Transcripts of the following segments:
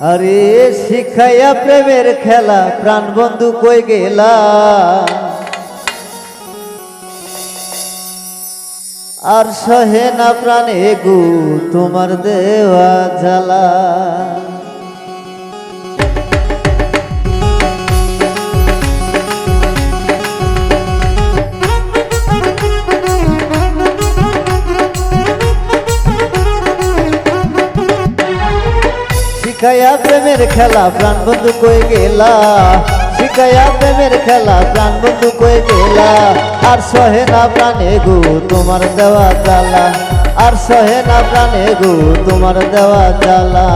আরে শিখাইয়া প্রেমের খেলা, প্রাণ বন্ধু কই গেলা? আর সহে না প্রাণে গু, তোমার দেওয়া জ্বালা। শিখাইয়া প্রেমের খেলা প্রাণ বন্ধু কই গেলা শিখাইয়া প্রেমের খেলা প্রাণ বন্ধু কই গেলা আর সহে না প্রাণে গু তোমার দেওয়া জ্বালা আর সহে না প্রাণে গু তোমার দেওয়া জ্বালা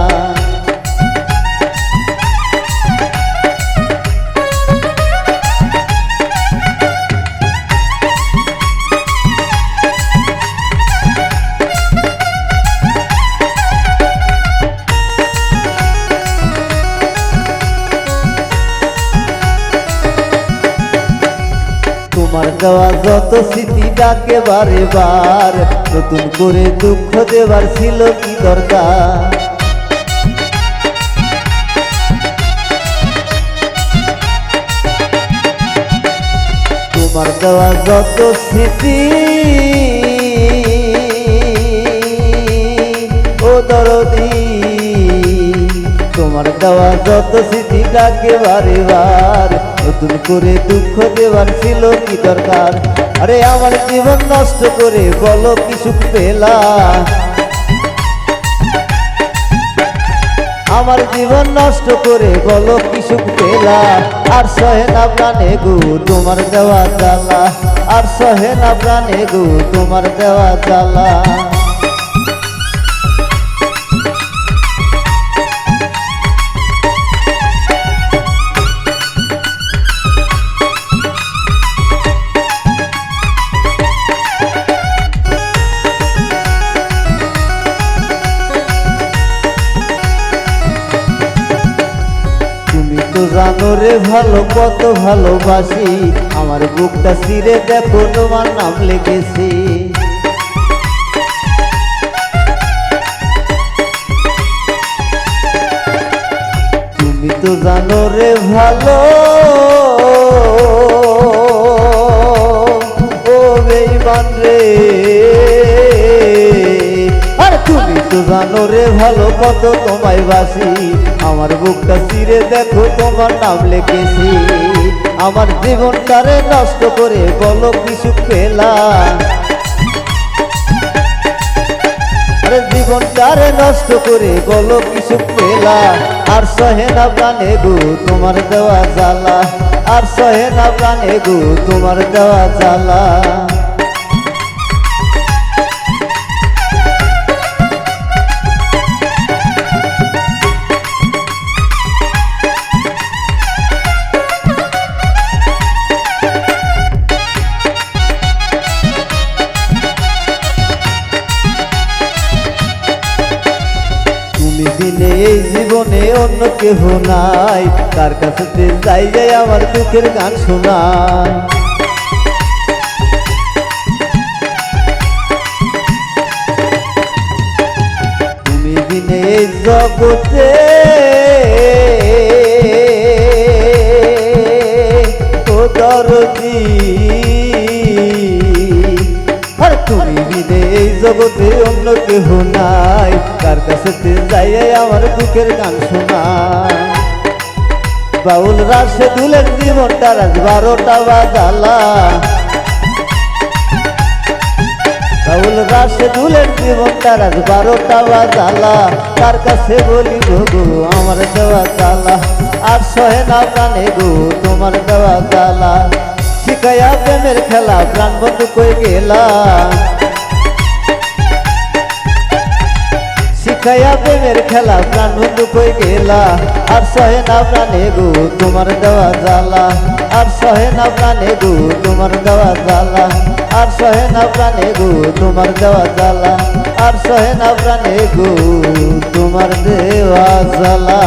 তোমার দেওয়া যত স্মৃতি ডাকে বারে বার নতুন করে দুঃখ দেবার ছিল কি দরকার? তোমার দেওয়া যত স্মৃতি, ও দরদি, তোমার দেওয়া যত স্মৃতি ডাকে বারে বার নতুন করে দুঃখ দেওয়ার ছিল কি দরকার? আরে আমার জীবন নষ্ট করে বলো কি সুখ পেলা আমার জীবন নষ্ট করে বলো কি সুখ পেলা আর সহে না প্রাণে গু, তোমার দেওয়া জ্বালা। আর সহে না প্রাণে গু, তোমার দেওয়া জ্বালা। তো জানো রে ভালো, কত ভালোবাসি। আমার বুকটা ছিঁড়ে দেখো, তোমার নাম লেগেছি। তুমি তো জানো রে ভালো। ও বেইমান রে। আর তুমি তো জানো রে ভালো, কত তোমায় বাসি। আমার বুকটা চিরে দেখো তোমার নাম লিখেছি। আমার জীবনটারে নষ্ট করে বলো কিছু পেলা আরে জীবনটারে নষ্ট করে বলো কিছু পেলা আর সহে না প্রাণে গু তোমার দেওয়া জ্বালা। আর সহে না প্রাণে গু তোমার দেওয়া জ্বালা। দিনে এই জীবনে অন্য কেহ নাই। তার কাছে যাই যাই আমার দুঃখের গান শোনায়। তুমি দিনে জগতে তুমি এই জগতে অন্য কেহ নাই। কার কাছে যাই আমার দুঃখের গান শোনা বাউল রাশে দুলের জীবনটা রাজ বারোটা বাজালা। বাউল রাশে দুলের জীবনটা রাজ বারোটা বাজালা। তার কাছে বলি গো আমার দেওয়া চালা আর সহে না প্রাণে গো, তোমার দেওয়া চালা শিখাইয়া প্রেমের খেলা প্রাণ বন্ধু কই গেলা? শিখাইয়া প্রেমের খেলা প্রাণ বন্ধু কই গেলা? আর সহে না প্রাণে গো তোমার দেওয়া জ্বালা। আর সহে না প্রাণে গো তোমার দেওয়া জ্বালা। আর সহে না প্রাণে গো তোমার দেওয়া জ্বালা। আর সহে না প্রাণে গো তোমার দেওয়া জ্বালা।